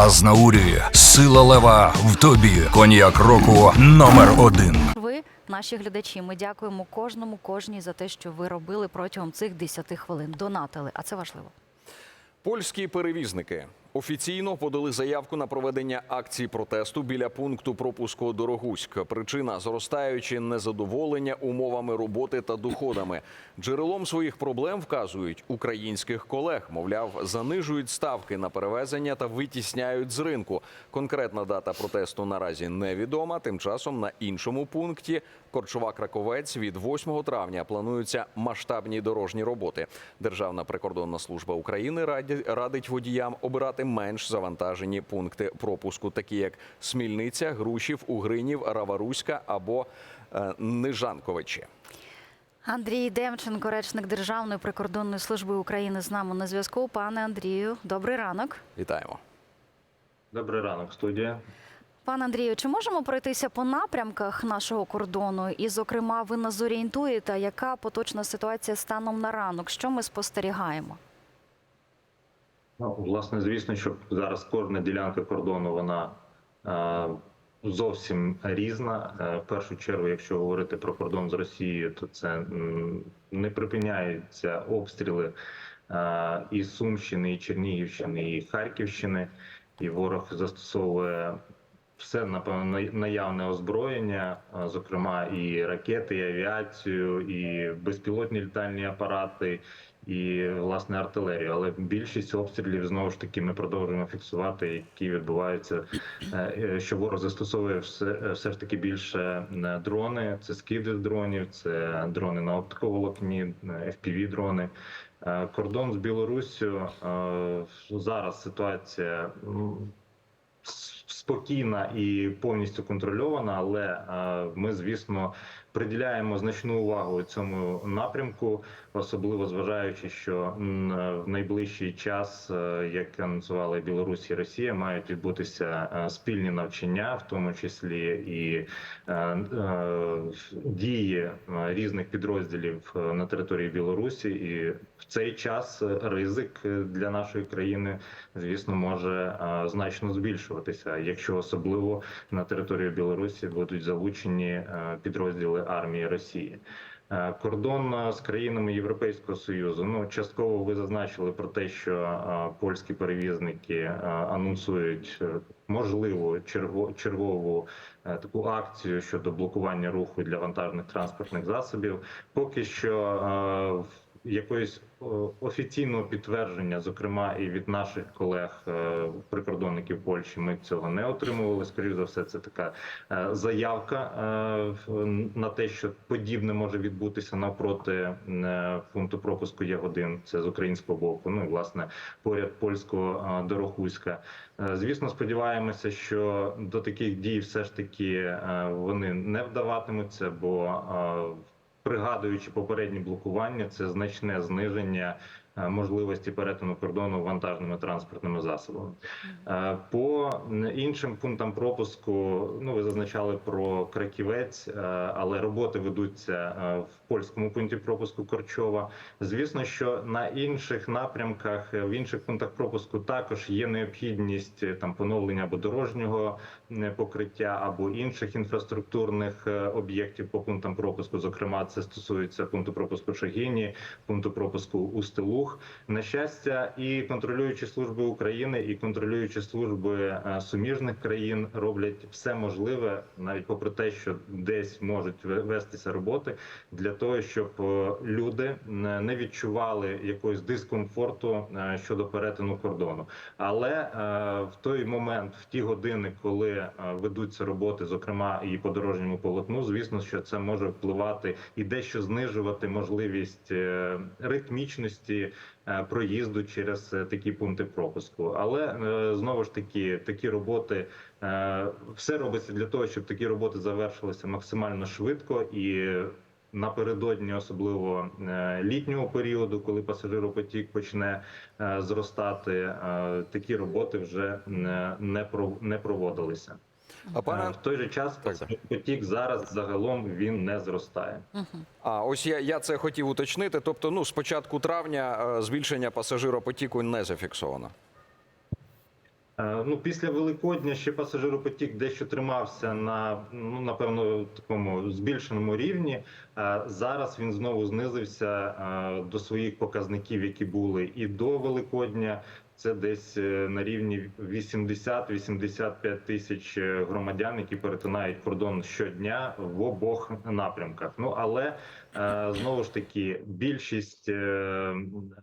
Азнаурі, сила лева в тобі. Коньяк року номер один. Ви, наші глядачі, ми дякуємо кожному, кожній за те, що ви робили протягом цих 10 хвилин. Донатили, а це важливо. Польські перевізники офіційно подали заявку на проведення акції протесту біля пункту пропуску Дорогуськ. Причина зростаючи незадоволення умовами роботи та доходами. Джерелом своїх проблем вказують українських колег. Мовляв, занижують ставки на перевезення та витісняють з ринку. Конкретна дата протесту наразі невідома. Тим часом на іншому пункті Корчова Краковець від 8 травня плануються масштабні дорожні роботи. Державна прикордонна служба України радить водіям обирати менш завантажені пункти пропуску, такі як Смільниця, Грушів, Угринів, Раваруська або е, Нижанковичі. Андрій Демченко, речник Державної прикордонної служби України, з нами на зв'язку. Пане Андрію, добрий ранок. Вітаємо. Добрий ранок, студія. Пане Андрію, чи можемо пройтися по напрямках нашого кордону? І, зокрема, ви нас зорієнтуєте, яка поточна ситуація станом на ранок? Що ми спостерігаємо? Ну, власне, звісно, що зараз кожна ділянка кордону вона е, зовсім різна. Е, в першу чергу, якщо говорити про кордон з Росією, то це не припиняються обстріли е, і Сумщини, і Чернігівщини, і Харківщини, і ворог застосовує. Все напевно наявне озброєння, е, зокрема і ракети, і авіацію, і безпілотні літальні апарати, і власне артилерію. Але більшість обстрілів знову ж таки ми продовжуємо фіксувати, які відбуваються. е, е, Що ворог застосовує все, все ж таки більше дрони. Це скиди дронів, це дрони на оптиковолокні, fpv дрони. Кордон з Білоруссю зараз ситуація. Спокійна і повністю контрольована, але е, ми, звісно, приділяємо значну увагу цьому напрямку, особливо зважаючи, що е, в найближчий час, е, як анонсували Білорусь і Росія, мають відбутися е, спільні навчання, в тому числі і дії різних підрозділів на території Білорусі, і в цей час ризик для нашої країни, звісно, може значно збільшуватися, якщо особливо на територію Білорусі будуть залучені е, підрозділи армії Росії. Е, Кордон е, з країнами Європейського союзу. Ну частково ви зазначили про те, що е, польські перевізники анонсують можливу черго- чергову е, таку акцію щодо блокування руху для вантажних транспортних засобів. Поки що якоїсь офіційного підтвердження, зокрема і від наших колег е, прикордонників Польщі, ми цього не отримували. Скоріше за все, це така е, заявка е, на те, що подібне може відбутися навпроти е, пункту пропуску Ягодин. Це з українського боку. Ну і власне поряд польського е, Дорохуська. Е, Звісно, сподіваємося, що до таких дій все ж таки е, вони не вдаватимуться, бо е, пригадуючи попередні блокування, це значне зниження можливості перетину кордону вантажними транспортними засобами. Е, По іншим пунктам пропуску, ну ви зазначали про краківець, е, але роботи ведуться е, в польському пункті пропуску Корчова. Звісно, що на інших напрямках, е, в інших пунктах пропуску також є необхідність е, там поновлення або дорожнього е, покриття, або інших інфраструктурних е, об'єктів по пунктам пропуску. Зокрема, це стосується пункту пропуску Шагіні, пункту пропуску Устилух. На щастя, і контролюючі служби України, і контролюючі служби е, суміжних країн роблять все можливе, навіть попри те, що десь можуть ве- вестися роботи, для того, щоб е, люди не не відчували якогось дискомфорту е, щодо перетину кордону. Але е, в той момент, в ті години, коли е, ведуться роботи, зокрема і по дорожньому полотну, звісно, що це може впливати і дещо знижувати можливість е, ритмічності е, проїзду через е, такі пункти пропуску. Але е, знову ж таки, такі роботи все робиться для того, щоб такі роботи завершилися максимально швидко і. Напередодні, особливо літнього періоду, коли пасажиропотік почне зростати, такі роботи вже не проводилися. А Е, пане В той же час потік зараз загалом він не зростає. А ось я, я це хотів уточнити. Тобто, ну з початку травня е, збільшення пасажиропотіку не зафіксовано. Е, Ну, після Великодня ще пасажиропотік дещо тримався на ну напевно такому збільшеному рівні. Е, Зараз він знову знизився е, до своїх показників, які були і до Великодня. Це десь е, на рівні 80-85 тисяч е, громадян, які перетинають кордон щодня в обох напрямках. Ну але е, знову ж таки більшість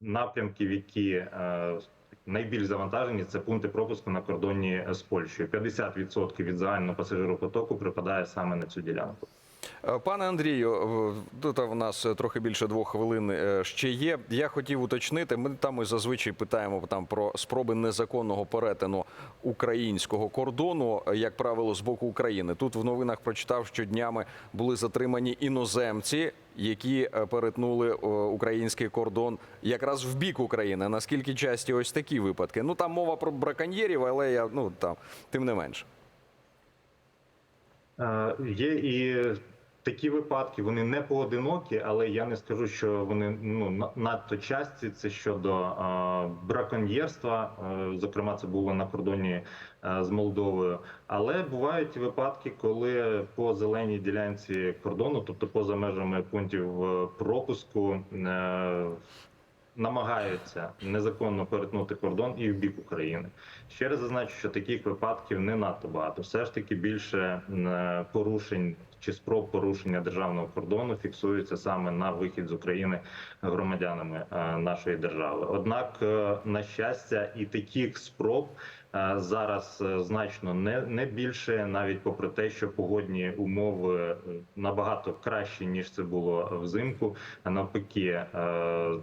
напрямків, які найбільш завантажені, це пункти пропуску на кордоні з Польщею. 50% від загального пасажиропотоку припадає саме на цю ділянку. Е, Пане Андрію, тут в нас е, трохи більше двох хвилин е, ще є. Я хотів уточнити. Ми там ми зазвичай питаємо там про спроби незаконного перетину українського кордону, як правило, з боку України. Тут в новинах прочитав, що днями були затримані іноземці, які перетнули український кордон якраз в бік України. Наскільки часті ось такі випадки? Ну там мова про браконьєрів, але я ну там тим не менше. Є і такі випадки, вони не поодинокі, але я не скажу, що вони ну на- надто часті. Це щодо е, браконьєрства. Е, Зокрема, це було на кордоні е, з Молдовою. Але бувають випадки, коли по зеленій ділянці кордону, тобто поза межами пунктів е, пропуску. е, Намагаються незаконно перетнути кордон і в бік України. Ще раз зазначу, що таких випадків не надто багато. Все ж таки більше е, порушень чи спроб порушення державного кордону фіксується саме на вихід з України громадянами е, нашої держави. Однак, е, на щастя, і таких спроб е, зараз значно не, не більше, навіть попри те, що погодні умови набагато кращі ніж це було взимку. Навпаки,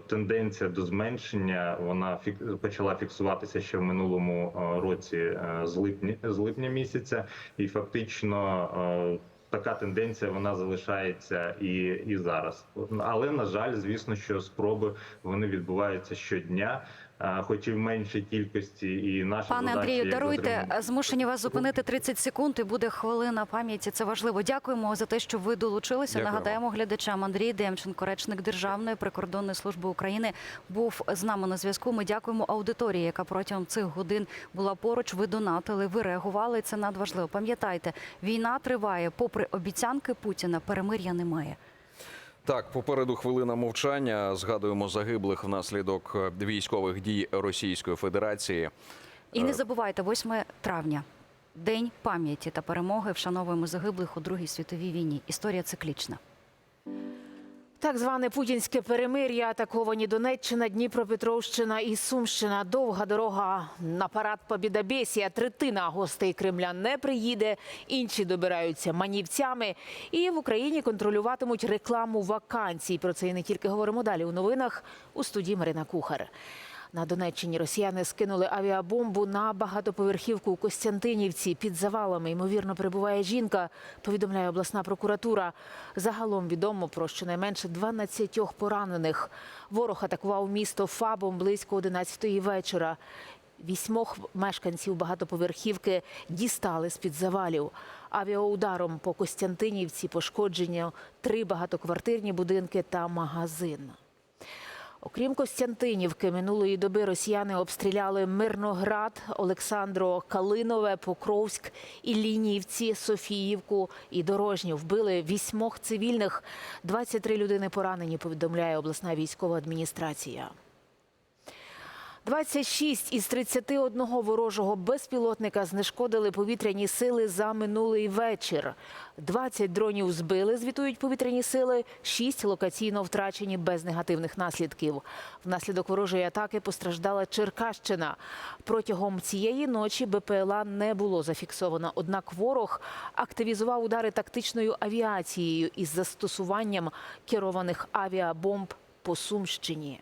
тенденція до зменшення вона почала фіксуватися ще в минулому році з липня з липня місяця, і фактично. Така тенденція вона залишається і, і зараз. Але на жаль, звісно, що спроби вони відбуваються щодня, хоч і в меншій кількості. І наша Пане задача, Андрію, як даруйте, дотримання- змушені вас зупинити 30 секунд і буде хвилина пам'яті. Це важливо. Дякуємо за те, що ви долучилися. Дякуємо. Нагадаємо глядачам Андрій Демченко, речник Державної прикордонної служби України, був з нами на зв'язку. Ми дякуємо аудиторії, яка протягом цих годин була поруч. Ви донатили, ви реагували. Це надважливо. Пам'ятайте, війна триває. Попри обіцянки Путіна, перемир'я немає. Так, попереду хвилина мовчання. Згадуємо загиблих внаслідок е, військових дій Російської Федерації. І Е. не забувайте, 8 травня. День пам'яті та перемоги вшановуємо загиблих у Другій світовій війні. Історія циклічна. Так зване путінське перемир'я, атаковані Донеччина, Дніпропетровщина і Сумщина. Довга дорога на парад Побідобєсія. Третина гостей Кремля не приїде, інші добираються манівцями. І в Україні контролюватимуть рекламу вакансій. Про це і не тільки говоримо далі у новинах у студії Марина Кухар. На Донеччині росіяни скинули авіабомбу на багатоповерхівку у Костянтинівці. Під завалами ймовірно перебуває жінка. Повідомляє обласна прокуратура. Загалом відомо про щонайменше 12 поранених. Ворог атакував місто ФАБом близько 11-ї вечора. Вісьмох мешканців багатоповерхівки дістали з-під завалів. Авіаударом по Костянтинівці пошкодження три багатоквартирні будинки та магазин. Окрім Костянтинівки, минулої доби росіяни обстріляли Мирноград, Олександро Калинове, Покровськ, Іллінівці, Софіївку і Дорожню. Вбили вісьмох цивільних. 23 людини поранені, повідомляє обласна військова адміністрація. 26 із 31 ворожого безпілотника знешкодили повітряні сили за минулий вечір. 20 дронів збили, звітують повітряні сили, 6 локаційно втрачені без негативних наслідків. Внаслідок ворожої атаки постраждала Черкащина. Протягом цієї ночі БПЛА не було зафіксовано. Однак ворог активізував удари тактичною авіацією із застосуванням керованих авіабомб по Сумщині.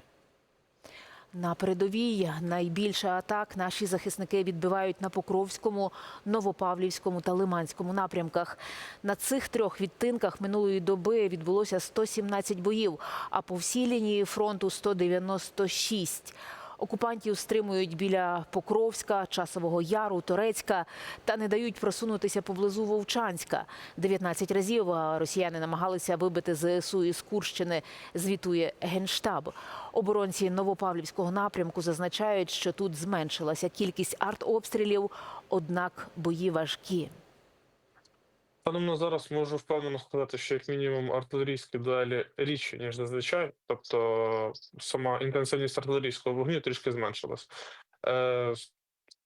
На передовій найбільше атак наші захисники відбивають на Покровському, Новопавлівському та Лиманському напрямках. На цих трьох відтинках минулої доби відбулося 117 боїв, а по всій лінії фронту 196. Окупантів стримують біля Покровська, Часового Яру, Торецька та не дають просунутися поблизу Вовчанська. 19 разів росіяни намагалися вибити ЗСУ із Курщини, звітує Генштаб. Оборонці Новопавлівського напрямку зазначають, що тут зменшилася кількість артобстрілів, однак бої важкі. Станом на зараз можу впевнено сказати, що як мінімум артилерійські дуелі рідші, ніж зазвичай. Тобто сама інтенсивність артилерійського вогню трішки зменшилась. Е,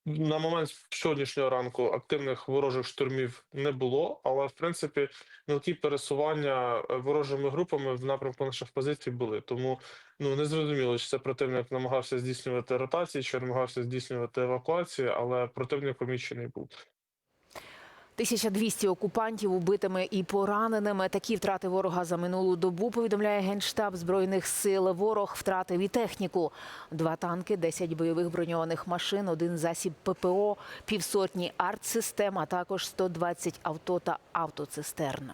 на момент сьогоднішнього ранку активних ворожих штурмів не було, але в принципі мілкі пересування е, ворожими групами в напрямку наших позицій були. Тому ну не зрозуміло, чи це противник намагався здійснювати ротації, чи намагався здійснювати евакуації, але противник помічений був. 1200 окупантів убитими і пораненими. Такі втрати ворога за минулу добу повідомляє генштаб збройних сил. Ворог втратив і техніку: два танки, 10 бойових броньованих машин, один засіб ППО, півсотні артсистем, а також 120 авто та автоцистерн.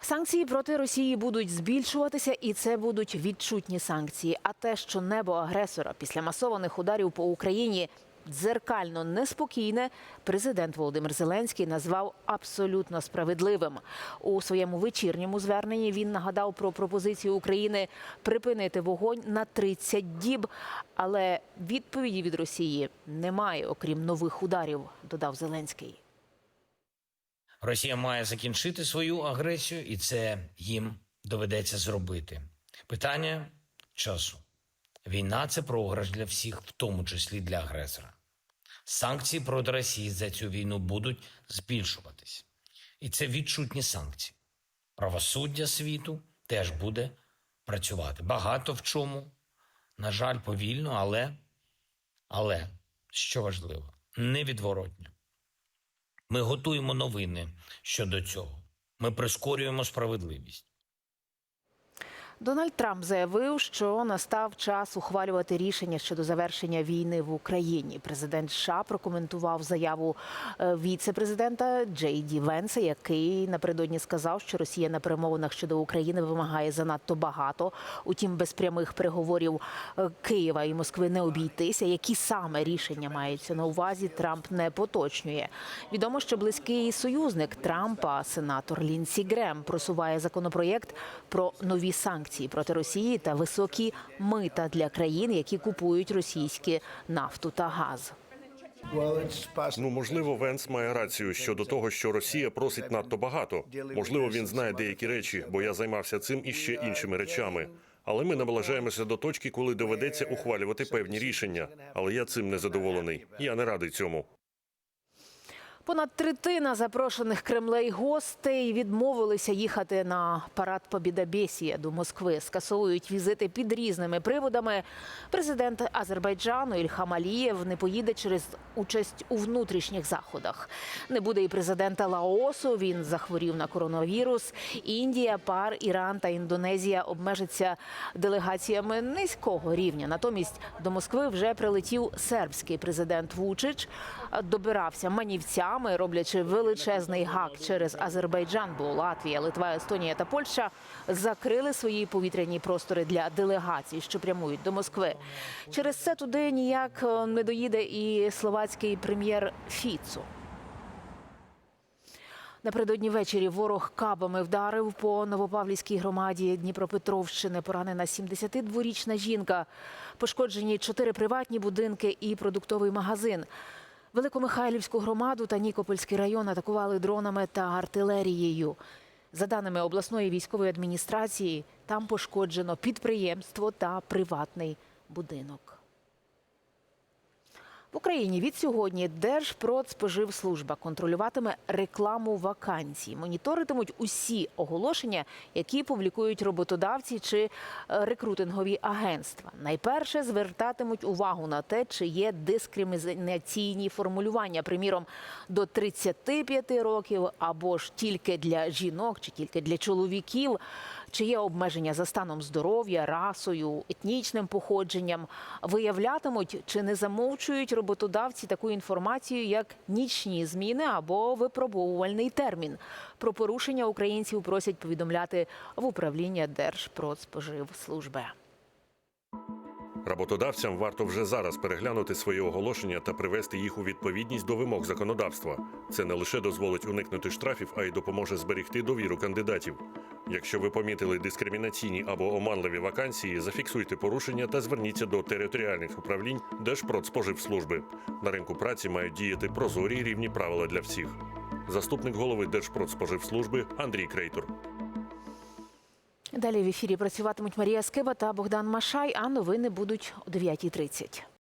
Санкції проти Росії будуть збільшуватися, і це будуть відчутні санкції. А те, що небо агресора після масованих ударів по Україні дзеркально неспокійне, президент Володимир Зеленський назвав абсолютно справедливим. У своєму вечірньому зверненні він нагадав про пропозицію України припинити вогонь на 30 діб, але відповіді від Росії немає, окрім нових ударів, додав Зеленський. Росія має закінчити свою агресію, і це їм доведеться зробити. Питання часу. Війна це програш для всіх, в тому числі для агресора. Санкції проти Росії за цю війну будуть збільшуватись. І це відчутні санкції. Правосуддя світу теж буде працювати. Багато в чому, на жаль, повільно, але, але що важливо, невідворотньо. Ми готуємо новини щодо цього. Ми прискорюємо справедливість. Дональд Трамп заявив, що настав час ухвалювати рішення щодо завершення війни в Україні. Президент США прокоментував заяву е, віце-президента Джей Ді Венса, який напередодні сказав, що Росія на перемовинах щодо України вимагає занадто багато. Утім, без прямих переговорів е, Києва і Москви не обійтися. Які саме рішення маються на увазі, Трамп не поточнює. Відомо, що близький союзник Трампа, сенатор Лінсі Грем, просуває законопроєкт про нові санкції проти Росії та високі мита для країн, які купують російські нафту та газ. Ну, можливо, Венс має рацію щодо того, що Росія просить надто багато. Можливо, він знає деякі речі, бо я займався цим і ще іншими речами. Але ми наближаємося до точки, коли доведеться ухвалювати певні рішення. Але я цим не задоволений. Я не радий цьому. Понад третина запрошених Кремлей гостей відмовилися їхати на парад Побідабєсія до Москви. Скасовують візити під різними приводами. Президент Азербайджану Ільхам Алієв не поїде через участь у внутрішніх заходах. Не буде і президента Лаосу. Він захворів на коронавірус. Індія, Пар, Іран та Індонезія обмежаться делегаціями низького рівня. Натомість до Москви вже прилетів сербський президент Вучич. Добирався манівцями, роблячи величезний гак через Азербайджан, бо Латвія, Литва, Естонія та Польща закрили свої повітряні простори для делегацій, що прямують до Москви. Через це туди ніяк е, не доїде і словацький прем'єр Фіцу. Напередодні ввечері ворог кабами вдарив по Новопавлівській громаді Дніпропетровщини. Поранена 72-річна жінка. Пошкоджені чотири приватні будинки і продуктовий магазин. Великомихайлівську громаду та Нікопольський район атакували дронами та артилерією. За даними обласної військової адміністрації, там пошкоджено підприємство та приватний будинок. Україні від сьогодні Держпродспоживслужба контролюватиме рекламу вакансій, моніторитимуть усі оголошення, які публікують роботодавці чи е, рекрутингові агентства. Найперше звертатимуть увагу на те, чи є дискримінаційні формулювання, приміром до 35 років або ж тільки для жінок, чи тільки для чоловіків. Чи є обмеження за станом здоров'я, расою, етнічним походженням? Виявлятимуть чи не замовчують роботодавці таку інформацію, як нічні зміни або випробовувальний термін. Про порушення українців просять повідомляти в управління Держпродспоживслужби. Работодавцям варто вже зараз переглянути свої оголошення та привести їх у відповідність до вимог законодавства. Це не лише дозволить уникнути штрафів, а й допоможе зберегти довіру кандидатів. Якщо ви помітили дискримінаційні або оманливі вакансії, зафіксуйте порушення та зверніться до територіальних управлінь Держпродспоживслужби. На ринку праці мають діяти прозорі рівні правила для всіх. Заступник голови Держпродспоживслужби Андрій Крейтор. Далі в ефірі працюватимуть Марія Скиба та Богдан Машай, а новини будуть о 9.30.